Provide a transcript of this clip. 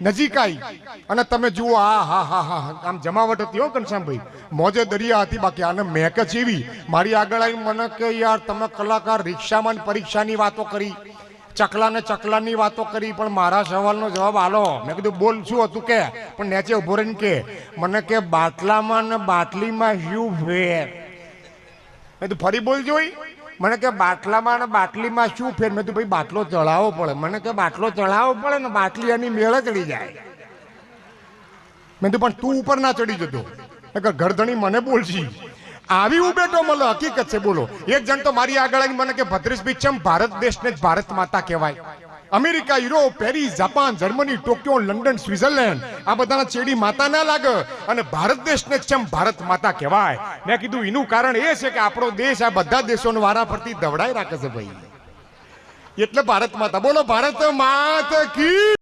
નજીક આવી અને તમે જુઓ, આ, હા હા હા આમ જમાવટ હતી હો ઘનશ્યામભાઈ. મોજે દરિયા હતી, બાકી આને મેક જ એવી. મારી આગળ આવી મને કે, યાર, તમે કલાકાર રિક્ષામાં પરીક્ષાની વાતો કરી. ચકલા ને ચકલાની વાતો કરી, પણ મારા સવાલનો જવાબ આલો. મેં કીધું, બોલ, શું હતું કે? પણ નેચે ઊભો રહીને કે, મને કે, બાટલામાં ને બાટલીમાં શું ફેર મેં તું ફરી બોલ જોઈ મને કે બાટલામાં અને બાટલીમાં શું ફેર? મેં તું ભાઈ બાટલો ચડાવવો પડે. મને કે બાટલો ચડાવવો પડે ને બાટલી એની મેળ ચડી જાય. મેં તું પણ તું ઉપર ના ચડી જતો. ગરદણી મને બોલશી. આવી હું બેઠો, મને હકીકત છે, બોલો. એક જણ તો મારી આગળ આવીને મને કે ભદ્રેશભાઈ ચમ ભારત દેશને જ ભારત માતા કહેવાય. America, Europe, Paris, Japan, Germany, Tokyo, London Switzerland આ બધાના ચેડી માતા ના લાગે અને ભારત દેશને ચમ ભારત માતા કહેવાય. મેં કીધું, એનું કારણ એ છે કે આપણો દેશ આ બધા દેશોને પરથી દવડાઈ રાખે છે ભાઈ. એટલે ભારત માતા, બોલો, ભારત માત કી